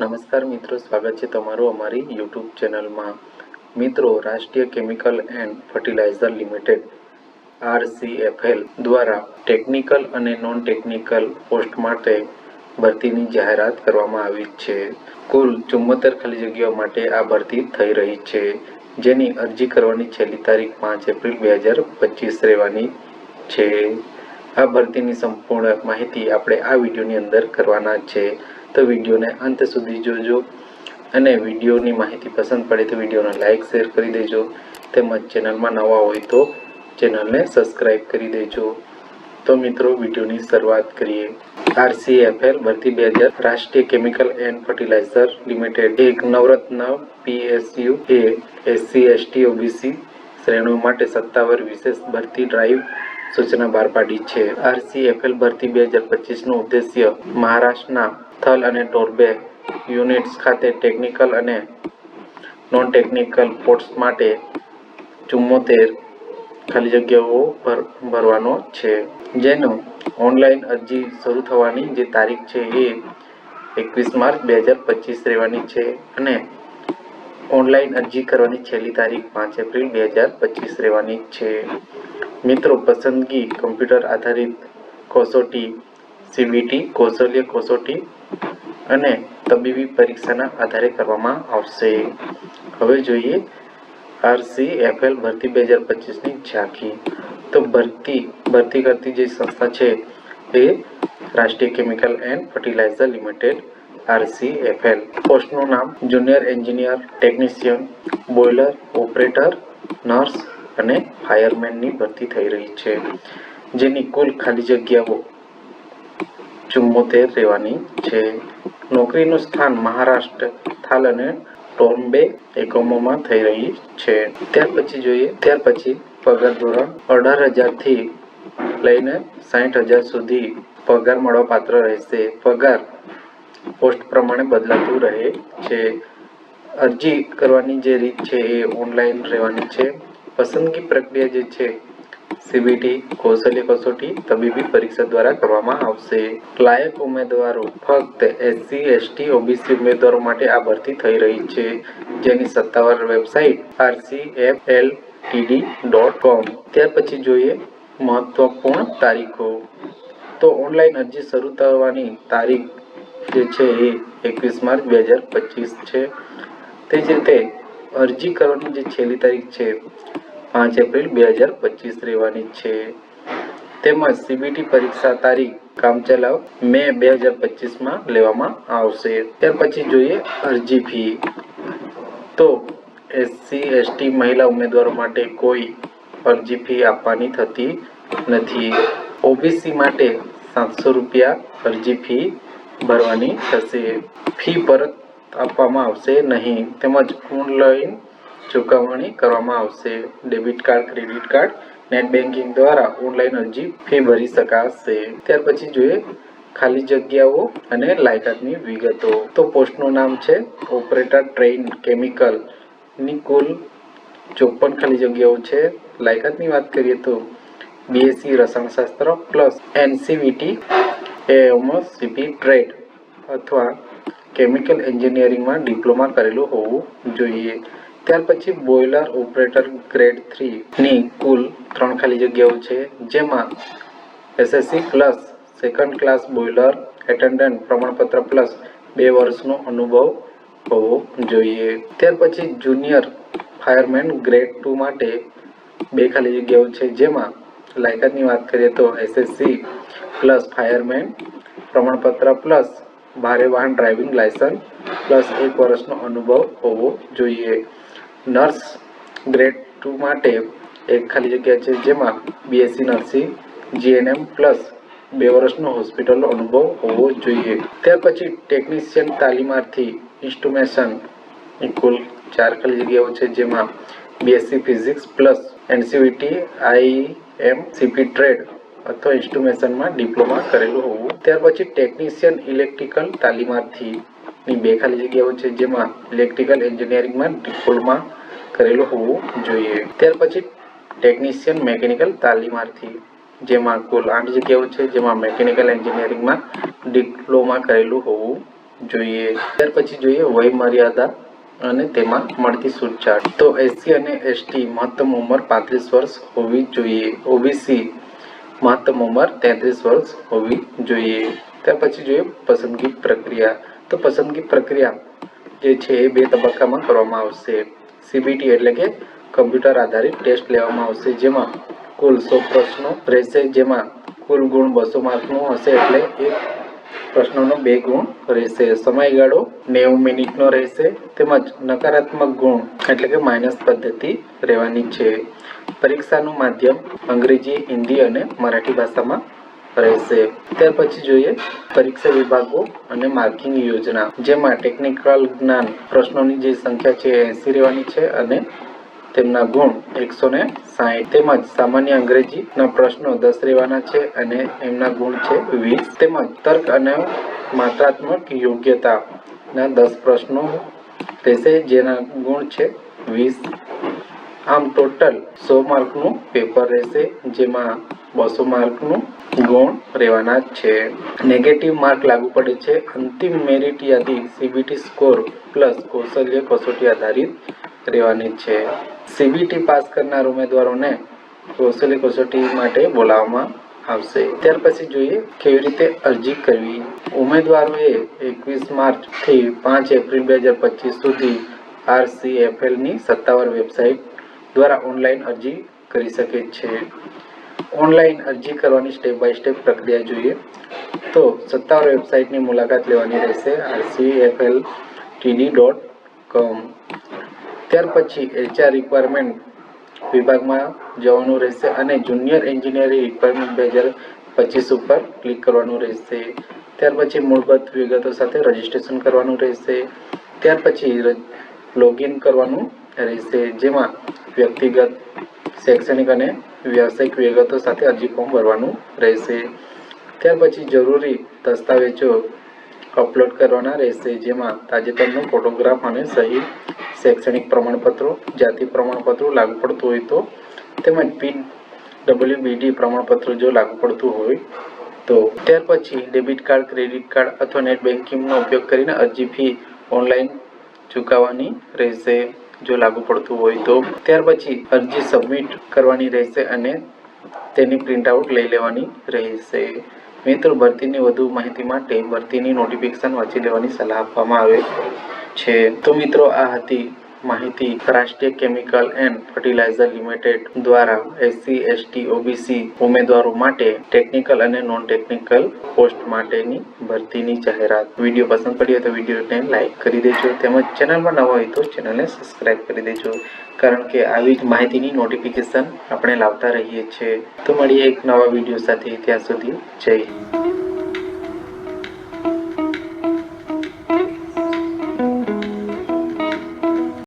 નમસ્કાર મિત્રો, સ્વાગત છે તમારું અમારી યુટ્યુબ ચેનલમાં. મિત્રો, Rashtriya chemical and fertiliser limited, RCFL દ્વારા ટેકનિકલ અને નોન ટેકનિકલ પોસ્ટ માટે ભરતીની જાહેરાત કરવામાં આવી છે. કુલ ચુમ્મોતેર ખાલી જગ્યાઓ માટે આ ભરતી થઈ રહી છે, જેની અરજી કરવાની છેલ્લી તારીખ પાંચ એપ્રિલ બે હજાર પચીસ રહેવાની છે. આ ભરતીની સંપૂર્ણ માહિતી આપણે આ વિડીયોની અંદર કરવાના છે. વિડીયોને અંત સુધી જોજો અને વિડીયોની માહિતી પસંદ પડે તો વિડીયોને લાઇક શેર કરી દેજો તેમજ ચેનલમાં નવા હોય તો ચેનલને સબસ્ક્રાઇબ કરી દેજો. તો મિત્રો, વિડીયોની શરૂઆત કરીએ. આરસીએફએલ ભરતી બે હજાર રાષ્ટ્રીય કેમિકલ એન્ડ ફર્ટિલાઇઝર લિમિટેડ એક નવરત્ન પીએસયુ એ એસસી, એસટી, ઓબીસી શ્રેણીઓ માટે સત્તાવાર વિશેષ ભરતી ડ્રાઈવ સૂચના બહાર પાડી છે. આરસીએફએલ ભરતી બે હજાર પચીસનો ઉદ્દેશ્ય મહારાષ્ટ્રના થલ અને ટોરબે યુનિટ્સ ખાતે ટેકનિકલ અને નોન ટેકનિકલ પોસ્ટ માટે ચુમ્મોતેર ખાલી જગ્યાઓ ભર, ભરવાનો છે. જેનું ઓનલાઈન અરજી શરૂ થવાની જે તારીખ છે એ એકવીસ માર્ચ બે હજાર પચીસ રહેવાની છે અને ઓનલાઈન અરજી કરવાની છેલ્લી તારીખ પાંચ એપ્રિલ બે હજાર પચીસ રહેવાની છે. મિત્રો, પસંદગી કમ્પ્યુટર આધારિત, કસોટી સીબીટી કૌશલ્ય, કસોટી અને તબીબી પરીક્ષાના આધારે કરવામાં આવશે. હવે જોઈએ આરસી એફએલ ભરતી બે હજાર પચીસની ઝાંખી. તો ભરતી ભરતી કરતી જે સંસ્થા છે એ Rashtriya chemical and fertiliser limited, RC FL. પોસ્ટનું નામ junior engineer, technician, boiler, operator, nurse અને ફાયરમેનની ભરતી થઈ રહી છે. જેની કુલ ખાલી જગ્યાઓ ચુમ્મોતેર રહેવાની છે. નોકરીનું સ્થાન મહારાષ્ટ્ર થાલ અને ટોમ્બે એકમોમાં થઈ રહી છે. ત્યાર પછી જોઈએ, ત્યાર પછી પગાર ધોરણ અઢાર હજારથી લઈને સાઠ હજાર સુધી પગાર મળવાપાત્ર રહેશે. પગાર પોસ્ટ પ્રમાણે બદલાતું રહે છે. અરજી કરવાની જે રીત છે એ ઓનલાઈન રહેવાની છે. પસંદગી પ્રક્રિયા જે છે સીબીટી, કૌશલ્ય કસોટી તબીબી પરીક્ષા દ્વારા કરવામાં આવશે. લાયક ઉમેદવારો ફક્ત એસસી, એસટી, ઓબીસી ઉમેદવારો માટે આ ભરતી થઈ રહી છે, જેની સત્તાવાર વેબસાઇટ આરસીએફએલ ટીડી ડોટ કોમ. ત્યાર પછી જોઈએ મહત્વપૂર્ણ તારીખો. તો ઓનલાઈન અરજી શરૂ થવાની તારીખ જે છે એ એકવીસ માર્ચ બે હજાર પચીસ છે. તે જ રીતે અરજી કરવાની જે છેલ્લી તારીખ છે પાંચ એપ્રિલ બે હજાર પચીસ રહેવાની છે. તેમજ સીબીટી પરીક્ષા તારીખ કામચલાઉ મે બે હજાર પચીસમાં લેવામાં આવશે. ત્યાર પછી જોઈએ અરજી ફી. તો એસસી, એસટી મહિલા ઉમેદવારો માટે કોઈ અરજી ફી આપવાની થતી નથી. ઓબીસી માટે સાતસો રૂપિયા અરજી ફી ભરવાની થશે. ફી પરત આપવામાં આવશે નહીં. તેમજ ઓનલાઈન ચૂકવણી કરવામાં આવશે. Debit card, credit card, net banking દ્વારા ઓનલાઈન અરજી ફી ભરી શકાશે. ત્યાર પછી જોઈએ ખાલી જગ્યાઓ અને લાયકાતની વિગતો. તો પોસ્ટનું નામ છે ઓપરેટર ટ્રેઇન કેમિકલ. ની કુલ ચોપન ખાલી જગ્યાઓ છે. લાયકાતની વાત કરીએ તો બીએસસી રસાયણશાસ્ત્ર plus NCVT A CP trade અથવા કેમિકલ એન્જિનિયરિંગમાં ડિપ્લોમા કરેલું હોવું જોઈએ. ત્યાર પછી બોઇલર ઓપરેટર ગ્રેડ થ્રી ની કુલ ત્રણ ખાલી જગ્યાઓ છે, જેમાં SSC plus second class boiler attendant પ્રમાણપત્ર પ્લસ બે વર્ષનો અનુભવ હોવો જોઈએ. ત્યાર પછી જુનિયર ફાયરમેન ગ્રેડ ટુ માટે બે ખાલી જગ્યાઓ છે, જેમાં લાયકાતની વાત કરીએ તો એસએસસી પ્લસ ફાયરમેન પ્રમાણપત્ર પ્લસ ભારે વાહન ડ્રાઇવિંગ લાયસન્સ પ્લસ એક વર્ષનો અનુભવ હોવો જોઈએ. નર્સ ગ્રેડ ટુ માટે એક ખાલી જગ્યા છે જેમાં બીએસસી નર્સિંગ જીએનએમ પ્લસ બે વર્ષનો હોસ્પિટલનો અનુભવ હોવો જોઈએ. ત્યાર પછી ટેકનિશિયન તાલીમાર્થી ઇન્સ્ટ્રુમેશન કુલ ચાર ખાલી જગ્યાઓ છે જેમાં BSc physics plus NCVT I M CP trade અથવા ઇન્સ્ટ્રુમેશનમાં ડિપ્લોમા કરેલું હોવું. ત્યાર પછી ટેકનિશિયન ઇલેક્ટ્રિકલ તાલીમાર્થી ની બે ખાલી જગ્યાઓ છે જેમાં ઇલેક્ટ્રિકલ એન્જિનિયરિંગમાં ડિપ્લોમા કરેલું હોવું જોઈએ. ત્યાર પછી ટેકનિશિયન મેકેનિકલ તાલીમાર્થી, જેમાં કુલ આઠ જગ્યાઓ છે, જેમાં મેકેનિકલ એન્જિનિયરિંગમાં ડિપ્લોમા કરેલું હોવું જોઈએ. ત્યાર પછી જોઈએ વય મર્યાદા અને તેમાં મળતી છૂટછાટ તો એસસી અને એસટી મહત્તમ ઉંમર પાંત્રીસ વર્ષ હોવી જોઈએ. ઓબીસી મહત્તમ ઉંમર તેત્રીસ વર્ષ હોવી જોઈએ. ત્યાર પછી જોઈએ પસંદગી પ્રક્રિયા. તો પસંદગી પ્રક્રિયા જે છે એ બે તબક્કામાં કરવામાં આવશે. સીબીટી એટલે કે કમ્પ્યુટર આધારિત ટેસ્ટ લેવામાં આવશે. જેમાં કુલ સો પ્રશ્નો રહેશે. જેમાં કુલ ગુણ બસો માર્કનું હશે એટલે એક પ્રશ્નોનો બે ગુણ રહેશે. સમયગાળો નેવું મિનિટનો રહેશે. તેમજ નકારાત્મક ગુણ એટલે કે માઇનસ પદ્ધતિ રહેવાની છે. પરીક્ષાનું માધ્યમ અંગ્રેજી, હિન્દી અને મરાઠી ભાષામાં રહેશે ત્યાર પછી જોઈએ પરીક્ષા વિભાગો અને માર્કિંગ યોજના જેમાં ટેકનિકલ જ્ઞાન પ્રશ્નોની જે સંખ્યા છે એસી રહેવાની છે અને તેમના ગુણ એકસો ને સાહીઠ. તેમજ સામાન્ય અંગ્રેજીના પ્રશ્નો દસ રહેવાના છે અને એમના ગુણ છે વીસ. તેમજ તર્ક અને માત્રાત્મક યોગ્યતાના દસ પ્રશ્નો રહેશે જેના ગુણ છે વીસ. આમ ટોટલ સો માર્કનું પેપર રહેશે, જેમાં બસો માર્કનું ગુણ રહેવાના છે. નેગેટિવ માર્ક લાગુ પડે છે. અંતિમ મેરિટ યાદી સીબીટી સ્કોર પ્લસ કૌશલ્ય કસોટી આધારિત રહેવાની છે. સીબીટી પાસ કરનાર ઉમેદવારોને કૌશલ્ય કસોટી માટે બોલાવવામાં આવશે. ત્યાર પછી જોઈએ કેવી રીતે અરજી કરવી. ઉમેદવારોએ એકવીસ માર્ચથી પાંચ એપ્રિલ બે હજાર પચીસ સુધી આરસીએફએલની સત્તાવાર વેબસાઇટ દ્વારા ઓનલાઈન અરજી કરી શકે છે. ઓનલાઈન અરજી કરવાની સ્ટેપ બાય સ્ટેપ પ્રક્રિયા જોઈએ. તો સત્તાવાર વેબસાઇટની મુલાકાત લેવાની રહેશે આરસીએફએલ ટીડી ડોટ કોમ ત્યાર પછી એચઆર રિક્વાયરમેન્ટ વિભાગમાં જવાનું રહેશે અને જુનિયર એન્જિનિયરિંગ રિક્વાયરમેન્ટ બે હજાર પચીસ ઉપર ક્લિક કરવાનું રહેશે. ત્યાર પછી મૂળભૂત વિગતો સાથે રજીસ્ટ્રેશન કરવાનું રહેશે. ત્યાર પછી લોગિન કરવાનું રહેશે, જેમાં વ્યક્તિગત, શૈક્ષણિક અને વ્યવસાયિક વિગતો સાથે અરજી ફોર્મ ભરવાનું રહેશે. ત્યાર પછી જરૂરી દસ્તાવેજો અપલોડ કરવાના રહેશે, જેમાં તાજેતરનો ફોટોગ્રાફ અને સહી શૈક્ષણિક પ્રમાણપત્રો, જાતિ પ્રમાણપત્રો લાગુ પડતું હોય તો, તેમજ પી ડબલ્યુબીડી પ્રમાણપત્ર જો લાગુ પડતું હોય તો. ત્યાર પછી ડેબિટ કાર્ડ, ક્રેડિટ કાર્ડ અથવા નેટ બેન્કિંગનો ઉપયોગ કરીને અરજી ફી ઓનલાઈન ચૂકવવાની રહેશે. જો લાગુ પડતું હોય તો. ત્યાર પછી અરજી સબમિટ કરવાની રહેશે અને તેની પ્રિન્ટઆઉટ લઈ લેવાની રહેશે. મિત્રો, ભરતીની વધુ માહિતી માટે ભરતીની નોટિફિકેશન વાંચી લેવાની સલાહ આપવામાં આવે છે. તો મિત્રો, આ હતી માહિતી Rashtriya chemical and fertiliser limited દ્વારા એસસી, એસટી, ઓબીસી ઉમેદવારો માટે ટેકનિકલ અને નોન ટેકનિકલ પોસ્ટ માટેની ભરતીની જાહેરાત. વીડિયો પસંદ પડ્યો તો વિડીયોને લાઇક કરી દેજો તેમજ ચેનલમાં નવા હોય તો ચેનલને સબસ્ક્રાઇબ કરી દેજો. કારણ કે આવી જ માહિતીની નોટિફિકેશન આપણે લાવતા રહીએ છીએ. તો મળીએ એક નવા વીડિયો સાથે. ત્યાં સુધી જય